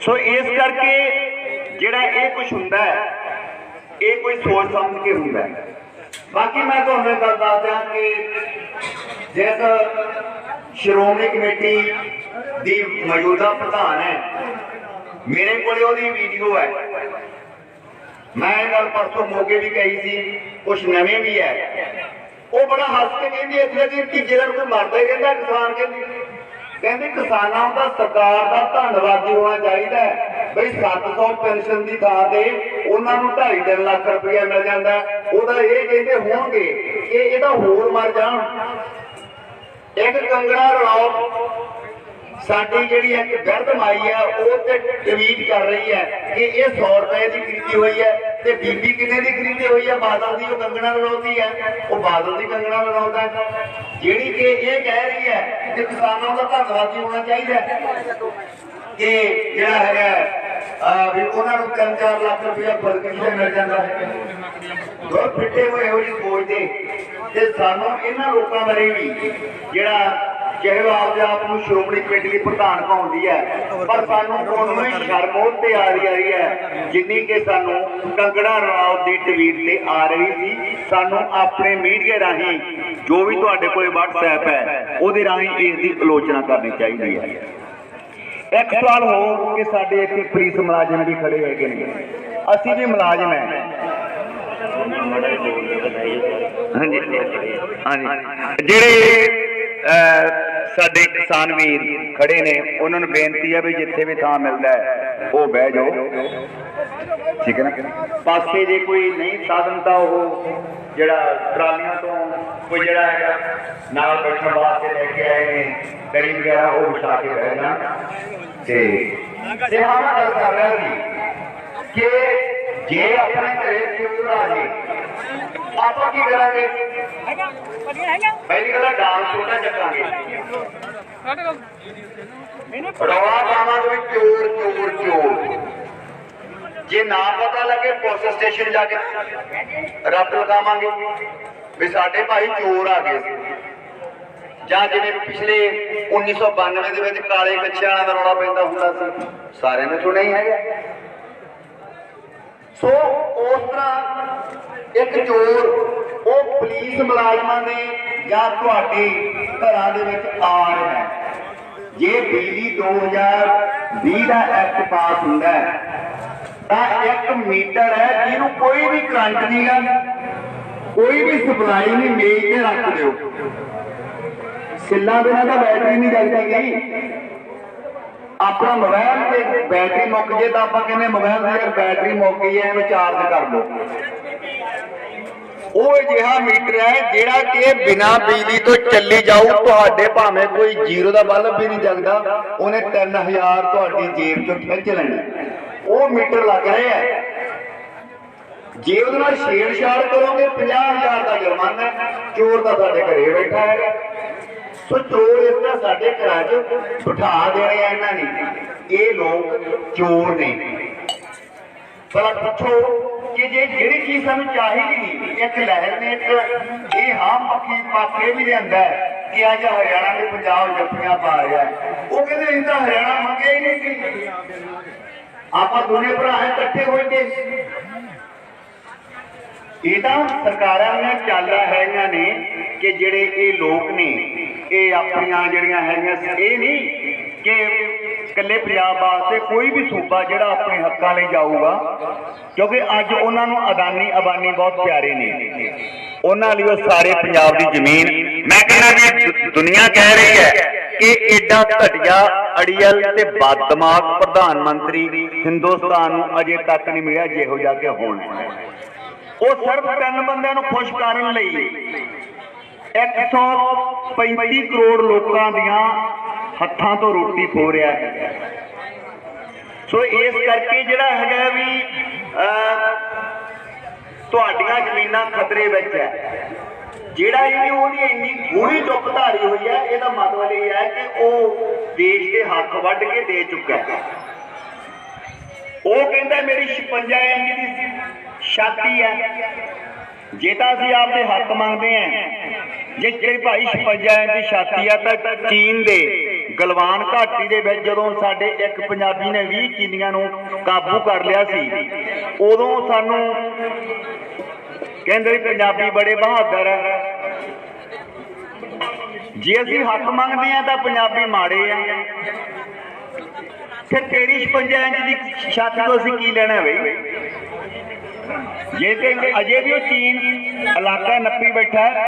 ਸੋ ਇਸ ਕਰਕੇ ਜਿਹੜਾ ਇਹ ਕੁਝ ਹੁੰਦਾ ਹੈ, ਇਹ ਕੋਈ ਸੋਚ ਸਮਝ ਕੇ ਹੁੰਦਾ ਹੈ। ਬਾਕੀ ਮੈਂ ਤੁਹਾਨੂੰ ਇਹ ਗੱਲ ਦੱਸ ਦਿਆਂ ਕਿ ਜਿਸ ਸ਼੍ਰੋਮਣੀ ਕਮੇਟੀ ਦੀ ਮੌਜੂਦਾ ਪ੍ਰਧਾਨ ਹੈ, ਮੇਰੇ ਕੋਲੇ ਉਹਦੀ ਵੀਡੀਓ ਹੈ। ਮੈਂ ਇਹ ਗੱਲ ਪਰਸੋਂ ਮੋਗੇ ਵੀ ਕਹੀ ਸੀ ਕੁਝ ਨਵੇਂ ਵੀ ਹੈ। ਉਹ ਬੜਾ ਹੱਸ ਕੇ ਕਹਿੰਦੀ ਇੱਥੇ ਕਿ ਤੀਜੇ ਦਿਨ ਕੋਈ ਮਰਦਾ ਹੀ ਕਹਿੰਦਾ ਕਿਸਾਨ ਕਹਿੰਦੀ। ਕਹਿੰਦੇ ਕਿਸਾਨਾਂ ਦਾ ਸਰਕਾਰ ਦਾ ਧੰਨਵਾਦੀ ਹੋਣਾ ਚਾਹੀਦਾ ਹੈ। ਬਈ 700 ਪੈਨਸ਼ਨ ਦੀ ਥਾਂ ਤੇ ਉਹਨਾਂ ਨੂੰ 2.5 ਲੱਖ ਰੁਪਇਆ ਮਿਲ ਜਾਂਦਾ ਉਹਦਾ ਇਹ ਕਹਿੰਦੇ ਹੋਣਗੇ ਕਿ ਇਹਦਾ ਹੋਰ ਮਰ ਜਾਣ। ਇੱਕ ਕੰਗਣਾ ਰਣੌਤ ਸਾਡੀ ਜਿਹੜੀ ਇੱਕ ਗਰਦ ਮਾਈ ਆ, ਉਹ ਤੇ ਟਵੀਟ ਕਰ ਰਹੀ ਹੈ ਕਿ ਇਹ 100 ਰੁਪਏ ਦੀ ਖਰੀਦੀ ਹੋਈ ਹੈ ਤੇ ਬੀਬੀ ਕਿੰਨੇ ਦੀ ਖਰੀਦੀ ਹੋਈ ਹੈ? ਬਾਦਲ ਦੀ, ਉਹ ਕੰਗਣਾ ਰਲਾਉਂਦੀ ਹੈ। ਉਹ ਬਾਦਲ ਦੀ ਕੰਗਣਾ ਰਲਾਉਂਦਾ ਜਿਹੜੀ ਕਿ ਇਹ ਕਹਿ ਰਹੀ ਹੈ ਕਿ ਕਿਸਾਨਾਂ ਦਾ ਧੰਨਵਾਦੀ ਹੋਣਾ ਚਾਹੀਦਾ ਕਿ ਜਿਹੜਾ ਹੈਗਾ ਵੀ ਉਹਨਾਂ ਨੂੰ 3-4 ਲੱਖ ਰੁਪਇਆ ਬਲਕਿ ਤੇ ਮਿਲ ਜਾਂਦਾ ਹੈ। ਬਹੁਤ ਫਿੱਟੇ ਹੋਏ ਹੋ ਸੋਚਦੇ ਤੇ ਸਾਨੂੰ ਇਹਨਾਂ ਲੋਕਾਂ ਬਾਰੇ ਵੀ ਜਿਹੜਾ ਚਾਹੇ ਉਹ ਆਪ ਨੂੰ ਸ਼੍ਰੋਮਣੀ ਕਮੇਟੀ ਦੀ ਪ੍ਰਧਾਨ ਕਹਾਉਂਦੀ ਹੈ। ਪਰ ਸਾਨੂੰ ਉਹਨੂੰ ਹੀ ਸ਼ਰਮ ਤੇ ਆ ਰਹੀ ਆ ਰਹੀ ਹੈ, ਜਿੰਨੀ ਕਿ ਸਾਨੂੰ ਕੰਗੜਾ ਰਣੌਤ ਦੀ ਟਵੀਟ ਤੇ ਆ ਰਹੀ ਸੀ। ਸਾਨੂੰ ਆਪਣੇ ਮੀਡੀਆ ਰਾਹੀਂ ਜੋ ਵੀ ਤੁਹਾਡੇ ਕੋਲੇ WhatsApp ਹੈ, ਉਹਦੇ ਰਾਹੀਂ ਇਸ ਦੀ ਆਲੋਚਨਾ ਕਰਨੀ ਚਾਹੀਦੀ ਹੈ। ਇੱਕ ਸਵਾਲ ਹੋ ਕਿ ਸਾਡੇ ਇੱਥੇ ਪੁਲਿਸ ਮੁਲਾਜ਼ਮ ਵੀ ਖੜੇ ਹੈਗੇ ਨੇ। ਅਸੀਂ ਵੀ ਮੁਲਾਜ਼ਮ ਹੈ। ਹਾਂਜੀ। ਹਾਂਜੀ। ਜਿਹੜੇ ਸਾਡੇ ਕਿਸਾਨ ਵੀਰ ਖੜੇ ਨੇ, ਉਹਨਾਂ ਨੂੰ ਬੇਨਤੀ ਹੈ ਵੀ ਜਿੱਥੇ ਵੀ ਥਾਂ ਮਿਲਦਾ ਹੈ, ਉਹ ਬਹਿ ਜਾਓ। ਠੀਕ ਹੈ ਨਾ? ਪਾਸੇ ਜੇ ਕੋਈ ਨਹੀਂ ਸਾਧਨ ਤਾਂ ਉਹ ਜਿਹੜਾ ਟਰਾਲੀਆਂ ਤੋਂ ਕੋਈ ਜਿਹੜਾ ਹੈਗਾ, ਨਾਲ ਬੈਠਣ ਵਾਸਤੇ ਲੈ ਕੇ ਆਏ ਨੇ, ਦਰੀ ਵਗੈਰਾ ਉਹ ਵਿਛਾ ਕੇ ਬਹਿ ਜਾਣ। ਤੇ ਤੇ ਗੱਲ ਕਰ ਰਿਹਾ ਸੀ ਕਿ ਜੇ ਆਪਣੇ ਘਰੇ ਕਿਉਂ ਆ ਜੇ, ਆਪਾਂ ਕੀ ਕਰਾਂਗੇ? ਪਹਿਲੀ ਗੱਲ ਡਾਂਸ ਛੋਟਾ ਚੱਕਾਂਗੇ। ਰੌਲਾ ਪਾਵਾਂਗੇ ਚੋਰ ਚੋਰ ਚੋਰ। ਜੇ ਨਾ ਪਤਾ ਲੱਗੇ ਪੁਲਿਸ ਸਟੇਸ਼ਨ ਜਾ ਕੇ ਰੱਬ ਲਗਾਵਾਂਗੇ ਵੀ ਸਾਡੇ ਭਾਈ ਚੋਰ ਆ ਗਏ ਸੀ। ਜਾਂ ਜਿਵੇਂ ਪਿਛਲੇ 1992 ਦੇ ਵਿੱਚ ਕਾਲੇ ਕੱਛਿਆਂ ਦਾ ਰੌਲਾ ਪੈਂਦਾ ਹੁੰਦਾ ਸੀ ਸਾਰਿਆਂ ਨੇ ਸੁਣਿਆ ਹੀ ਹੈਗਾ। ਸੋ ਉਸ ਤਰ੍ਹਾਂ ਇੱਕ ਚੋਰ ਉਹ ਪੁਲਿਸ ਮੁਲਾਜ਼ਮਾਂ ਦੇ ਜਾਂ ਤੁਹਾਡੇ ਘਰਾਂ ਦੇ ਵਿੱਚ ਆ ਜੇ ਬਿਜਲੀ 2020 ਦਾ ਐਕਟ ਪਾਸ ਹੁੰਦਾ ਤਾਂ ਇੱਕ ਮੀਟਰ ਹੈ ਜਿਹਨੂੰ ਕੋਈ ਵੀ ਕਰੰਟ ਨਹੀਂ ਕੋਈ ਵੀ ਸਪਲਾਈ ਨਹੀਂ, ਮੇਜ ਤੇ ਰੱਖ ਦਿਓ। ਸਿੱਲਾਂ ਬਿਨਾਂ ਤਾਂ ਬੈਟਰੀ ਨਹੀਂ ਜਗਦੀ ਗਈ ਆਪਣਾ ਮੋਬਾਈਲ ਤੇ ਬੈਟਰੀ ਮੁੱਕ ਜੇ ਤਾਂ ਆਪਾਂ ਕਹਿੰਦੇ ਮੋਬਾਈਲ ਦੀ ਯਾਰ ਬੈਟਰੀ ਮੁੱਕ ਗਈ ਐ ਇਹਨੂੰ ਚਾਰਜ ਕਰ ਲਓ ਉਹ ਅਜਿਹਾ ਮੀਟਰ ਹੈ ਜਿਹੜਾ ਕਿ ਬਿਨਾਂ ਬਿਜਲੀ ਤੋਂ ਚੱਲੀ ਜਾਊ। ਤੁਹਾਡੇ ਭਾਵੇਂ ਕੋਈ ਜ਼ੀਰੋ ਦਾ ਬਲਬ ਵੀ ਨਹੀਂ ਜਗਦਾ, ਉਹਨੇ 3000 ਤੁਹਾਡੀ ਜੇਬ ਚੋਂ ਖਿੱਚ ਲੈਣਾ। ਉਹ ਮੀਟਰ ਲੱਗ ਰਿਹਾ ਹੈ। ਜੇ ਉਹਦੇ ਨਾਲ ਛੇੜਛਾੜ ਕਰੋਗੇ 50000 ਦਾ ਜੁਰਮਾਨਾ ਚੋਰ ਤਾਂ ਸਾਡੇ ਘਰੇ ਬੈਠਾ ਹੈ। ਸੋ ਚੋਰ ਇਸ ਸਾਡੇ ਘਰਾਂ 'ਚ ਬਿਠਾ ਦੇਣੇ ਆ ਇਹਨਾਂ ਨੇ। ਇਹ ਲੋਕ ਚੋਰ ਨੇ। ਭਲਾ ਪੁੱਛੋ ਕਿ ਜੇ ਜਿਹੜੀ ਚੀਜ਼ ਸਾਨੂੰ ਚਾਹੀਦੀ ਨਹੀਂ ਇੱਕ ਲਹਿਰ ਨੇ ਇੱਕ ਇਹ ਹਾਂ ਪੱਕੀ ਪਾਸੇ ਵੀ ਲਿਆਂਦਾ ਕਿ ਅੱਜ ਹਰਿਆਣਾ ਤੇ ਪੰਜਾਬ ਜੱਫੀਆਂ ਪਾ ਰਿਹਾ ਉਹ ਕਹਿੰਦੇ ਇਹ ਹਰਿਆਣਾ ਮੰਗਿਆ ਹੀ ਨਹੀਂ ਸੀ। ਆਪਾਂ ਦੋਨੇ ਭਰਾ ਇਕੱਠੇ ਹੋਏ ਕੇ ਇਹ ਤਾਂ ਸਰਕਾਰਾਂ ਦੀਆਂ ਚਾਲਾਂ ਹੈਗੀਆਂ ਨੇ ਕਿ ਜਿਹੜੇ ਇਹ ਲੋਕ ਨੇ, ਇਹ ਆਪਣੀਆਂ ਜਿਹੜੀਆਂ ਹੈਗੀਆਂ, ਇਹ ਨਹੀਂ ਕਿ ਇਕੱਲੇ ਪੰਜਾਬ ਵਾਸਤੇ ਕੋਈ ਵੀ ਸੂਬਾ ਜਿਹੜਾ ਆਪਣੇ ਹੱਕਾਂ ਲਈ ਜਾਊਗਾ, ਕਿਉਂਕਿ ਅੱਜ ਉਹਨਾਂ ਨੂੰ ਅਦਾਨੀ ਅਬਾਨੀ ਬਹੁਤ ਪਿਆਰੇ ਨੇ। ਉਹਨਾਂ ਲਈ ਉਹ ਸਾਰੇ ਪੰਜਾਬ ਦੀ ਜ਼ਮੀਨ, ਮੈਂ ਕਹਿੰਦਾ ਵੀ ਦੁਨੀਆ ਕਹਿ ਰਹੀ ਹੈ ਕਿ ਐਡਾ ਘਟਿਆ ਅੜੀਅਲ ਤੇ ਬਦਦਮਾਗ ਪ੍ਰਧਾਨ ਮੰਤਰੀ ਹਿੰਦੁਸਤਾਨ ਨੂੰ ਅਜੇ ਤੱਕ ਨਹੀਂ ਮਿਲਿਆ, ਜਿਹੋ ਜਾ ਕੇ ਹੁਣ। ਉਹ ਸਿਰਫ ਤਿੰਨ ਬੰਦਿਆਂ ਨੂੰ ਖੁਸ਼ ਕਰਨ ਲਈ 135 ਕਰੋੜ ਲੋਕਾਂ ਦੀਆਂ ਹੱਥਾਂ ਤੋਂ ਰੋਟੀ ਖੋ ਰਿਹਾ ਹੈ। ਸੋ ਇਸ ਕਰਕੇ ਜਿਹੜਾ ਹੈਗਾ ਵੀ ਤੁਹਾਡੀਆਂ ਜ਼ਮੀਨਾਂ ਖਤਰੇ ਵਿੱਚ ਹੈ। ਜਿਹੜਾ ਇਹ ਉਹਦੀ ਇੰਨੀ ਗੂੜੀ ਚੁੱਪ ਧਾਰੀ ਹੋਈ ਹੈ, ਇਹਦਾ ਮਤਲਬ ਇਹ ਹੈ ਕਿ ਉਹ ਦੇਸ਼ ਦੇ ਹੱਥ ਵੱਢ ਕੇ ਦੇ ਚੁੱਕਾ ਹੈ। ਉਹ ਕਹਿੰਦਾ ਮੇਰੀ 56 ਇੰਚ ਦੀ ਛਾਤੀ ਹੈ। ਜੇ ਤਾਂ ਅਸੀਂ ਆਪਦੇ ਹੱਕ ਮੰਗਦੇ ਆਂ ਜੇ ਤੇਰੀ ਭਾਈ 56 ਇੰਚ ਦੀ ਛਾਤੀ ਆ ਤਾਂ ਚੀਨ ਦੇ ਗਲਵਾਨ ਘਾਟੀ ਦੇ ਵਿੱਚ ਜਦੋਂ ਸਾਡੇ ਇੱਕ ਪੰਜਾਬੀ ਨੇ 20 ਚੀਨੀਆਂ ਨੂੰ ਕਾਬੂ ਕਰ ਲਿਆ ਸੀ, ਉਦੋਂ ਸਾਨੂੰ ਕਹਿੰਦੇ ਪੰਜਾਬੀ ਬੜੇ ਬਹਾਦਰ ਹੈ ਜੇ ਅਸੀਂ ਹੱਕ ਮੰਗਦੇ ਆ ਤਾਂ ਪੰਜਾਬੀ ਮਾੜੇ ਆ। ਫਿਰ ਤੇਰੀ 56 ਇੰਚ ਦੀ ਛਾਤੀ ਤੋਂ ਅਸੀਂ ਕੀ ਲੈਣਾ ਬਈ? ਜੇ ਤੇ ਅਜੇ ਵੀ ਉਹ ਚੀਨ ਇਲਾਕਾ ਨੱਪੀ ਬੈਠਾ